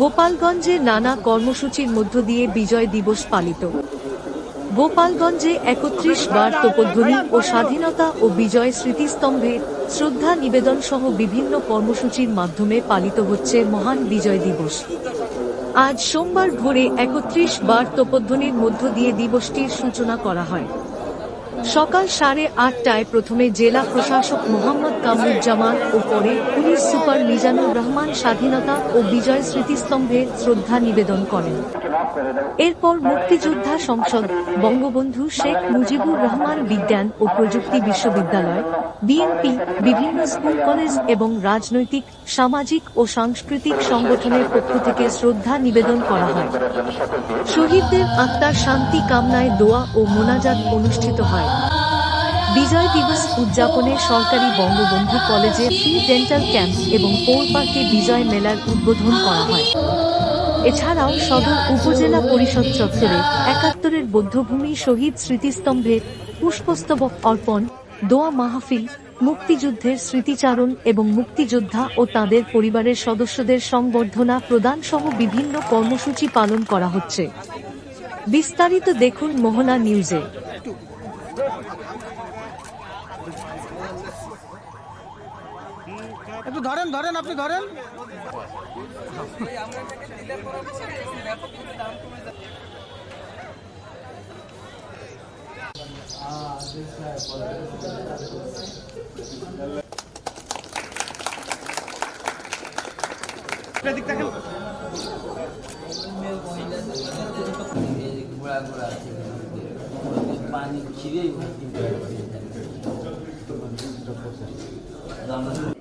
গোপালগঞ্জে নানা কর্মসূচির মধ্য দিয়ে বিজয় দিবস পালিত। গোপালগঞ্জে একত্রিশ বার তোপধ্বনি ও স্বাধীনতা ও বিজয় স্মৃতিস্তম্ভে শ্রদ্ধা নিবেদন সহ বিভিন্ন কর্মসূচির মাধ্যমে পালিত হচ্ছে মহান বিজয় দিবস। আজ সোমবার ভোরে একত্রিশ বার তোপধ্বনির মধ্য দিয়ে দিবসটির সূচনা করা হয়। সকাল সাড়ে আটটায় প্রথমে জেলা প্রশাসক মোহাম্মদ কামরুজ্জামান ও পরে পুলিশ সুপার মিজানুর রহমান স্বাধীনতা ও বিজয় স্মৃতিস্তম্ভে শ্রদ্ধা নিবেদন করেন। এরপর মুক্তিযোদ্ধা সংসদ বঙ্গবন্ধু শেখ মুজিবুর রহমান বিজ্ঞান ও প্রযুক্তি বিশ্ববিদ্যালয়, বিএনপি, বিভিন্ন স্কুল, কলেজ এবং রাজনৈতিক, সামাজিক ও সাংস্কৃতিক সংগঠনের পক্ষ থেকে শ্রদ্ধা নিবেদন করা হয়। শহীদদের আত্মার শান্তি কামনায় দোয়া ও মোনাজাত অনুষ্ঠিত হয়। বিজয় দিবস উদযাপনে সরকারি বঙ্গবন্ধু কলেজে ফ্রি ডেন্টাল ক্যাম্প এবং পৌর পার্কে বিজয় মেলার উদ্বোধন করা হয়। এছাড়াও সদর উপজেলা পরিষদ চত্বরে একাত্তরের বৌদ্ধভূমি শহীদ স্মৃতিস্তম্ভে পুষ্পস্তবক অর্পণ, দোয়া মাহফিল, মুক্তিযুদ্ধের স্মৃতিচারণ এবং মুক্তিযোদ্ধা ও তাদের পরিবারের সদস্যদের সংবর্ধনা প্রদান সহ বিভিন্ন কর্মসূচি পালন করা হচ্ছে। বিস্তারিত দেখুন মোহনা নিউজে। একটু ধরেন ধরেন আপনি ধরেন। ঘোরা ঘোরা আছে পানি 감사합니다.